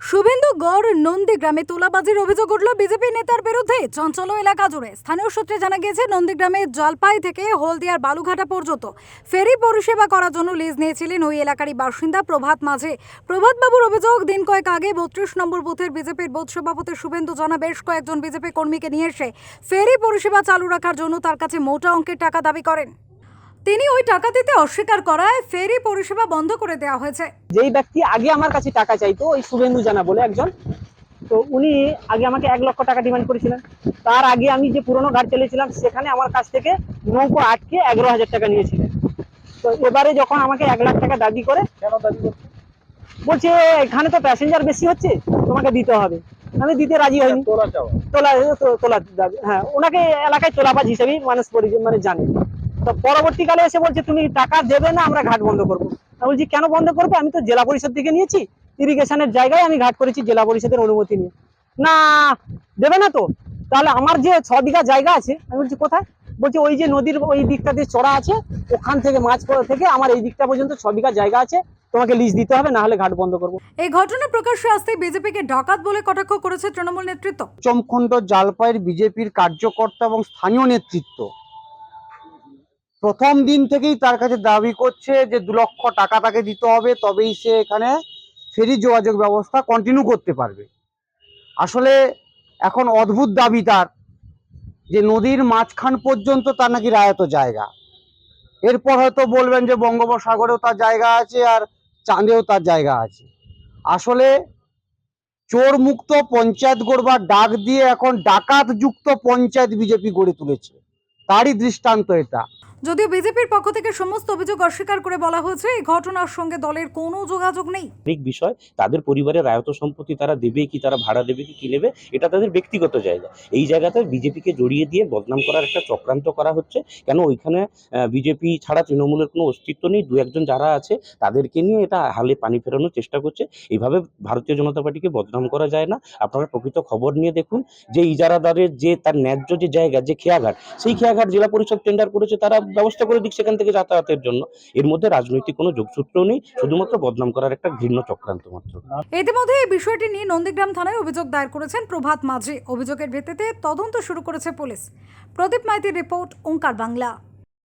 শুভেন্দু গড় নন্দীগ্রামে তোলাবাজির অভিযোগ উঠল বিজেপি নেতার বিরুদ্ধে। চঞ্চল এলাকা জুড়ে। স্থানীয় সূত্রে জানা গিয়েছে নন্দীগ্রামে জলপাই থেকে হলদিয়ার বালুঘাটা পর্যন্ত ফেরি পরিষেবা করার জন্য লিজ নিয়েছিলেন ওই এলাকারই বাসিন্দা প্রভাত মাঝে। প্রভাত বাবুর অভিযোগ, দিন কয়েক আগে বত্রিশ নম্বর বুথের বিজেপির বোধ সভাপতি শুভেন্দু জানা বেশ কয়েকজন বিজেপি কর্মীকে নিয়ে এসে ফেরি পরিষেবা চালু রাখার জন্য তার কাছে মোটা অঙ্কের টাকা দাবি করেন। তিনি ওই টাকা দিতে অস্বীকার করায় ফেরি পরিষেবা বন্ধ করে দেওয়া হয়েছে। যেই ব্যক্তি আগে আমার কাছে টাকা চাইতো ওই শুভেন্দু জানা বলে একজন তো উনি আগে আমাকে এক লক্ষ টাকা ডিমান্ড করেছিলেন। তার আগে আমি যে পুরনো গাড়ি চালিয়েছিলাম সেখানে আমার কাছ থেকে নৌকো আটকে এগারো হাজার টাকা নিয়েছিলেন। তো এবারে যখন আমাকে এক লাখ টাকা দাবি করে কেন দাবি করছে? বলছে এখানে তো প্যাসেঞ্জার বেশি হচ্ছে তোমাকে দিতে হবে। আমি দিতে রাজি হইনি। তোরা তোলা তো- তোলা দাবি হ্যাঁ ওনাকে এলাকায় তোলাবাজ হিসেবেই মানুষ পরি- মানে জানে। তো পরবর্তীকালে এসে বলছে তুমি টাকা দেবে না আমরা ঘাট বন্ধ করব। আমি বলছি কেন বন্ধ করব? আমি তো জেলা পরিষদ থেকে নিয়েছি ইরিগেশনের জায়গায় আমি ঘাট করেছি জেলা পরিষদের অনুমতি নিয়ে। না দেবে না তো? তাহলে আমার যে ছ বিঘা জায়গা আছে আমি বলছি কোথায়? বলছি ওই যে নদীর ওই দিকটা দিয়ে চড়া আছে ওখান থেকে মাছ করা থেকে আমার এই দিকটা পর্যন্ত ছ বিঘা জায়গা আছে তোমাকে লিজ দিতে হবে না হলে ঘাট বন্ধ করব। এই ঘটনা প্রকাশ্যে আসতেই বিজেপিকে ডাকাত বলে কটাক্ষ করেছে তৃণমূল নেতৃত্ব। চমখণ্ড জালপাইয়ের বিজেপির কার্যকর্তা এবং স্থানীয় নেতৃত্ব। প্রথম দিন থেকেই তার কাছে দাবি করছে যে দু লক্ষ টাকা তাকে দিতে হবে, তবেই সে এখানে ফেরি যোগাযোগ ব্যবস্থা কন্টিনিউ করতে পারবে। আসলে এখন অদ্ভুত দাবি তার যে নদীর মাঝখান পর্যন্ত তার নাকি রায়ত জায়গা। এরপর হয়তো বলবেন যে বঙ্গোপসাগরেও তার জায়গা আছে আর চাঁদেও তার জায়গা আছে। আসলে চোর মুক্ত পঞ্চায়েত গড়বার ডাক দিয়ে এখন ডাকাত যুক্ত পঞ্চায়েত বিজেপি গড়ে তুলেছে। তারই দৃষ্টান্ত এটা। যদিও বিজেপির পক্ষ থেকে সমস্ত অভিযোগ অস্বীকার করে বলা হয়েছে, এই ঘটনার সঙ্গে দলের কোনো যোগাযোগ নেই। অনেক বিষয়, তাদের পরিবারের আয়ত সম্পত্তি তারা দেবে কি, তারা ভাড়া দেবে কি নেবে, এটা তাদের ব্যক্তিগত জায়গা। এই জায়গাতে বিজেপিকে জড়িয়ে দিয়ে বদনাম করার একটা চক্রান্ত করা হচ্ছে। কেন ওইখানে বিজেপি ছাড়া তৃণমূলের কোনো অস্তিত্ব নেই? দু একজন যারা আছে, তাদেরকে নিয়ে এটা হালে পানি ফেরানোর চেষ্টা করছে। এইভাবে ভারতীয় জনতা পার্টিকে বদনাম করা যায় না। আপনারা প্রকৃত খবর নিয়ে দেখুন, যে ইজারাদারের যে তার ন্যায্য যে জায়গা, যে খেয়াঘাট, সেই খেয়াঘাট জেলা পরিষদ টেন্ডার করেছে, তারা ব্যবস্থা করে দিক সেখান থেকে যাতায়াতের জন্য। এর মধ্যে রাজনৈতিক কোনো যোগসূত্র নেই, শুধুমাত্র বদনাম করার একটা ঘৃণ্য চক্রান্ত মাত্র। ইতিমধ্যে এই বিষয়টি নিয়ে নন্দীগ্রাম থানায় অভিযোগ দায়ের করেছেন প্রভাত মাঝি। অভিযোগের ভিত্তিতে তদন্ত শুরু করেছে পুলিশ। প্রদীপ মাইতির রিপোর্ট, ওঙ্কার বাংলা।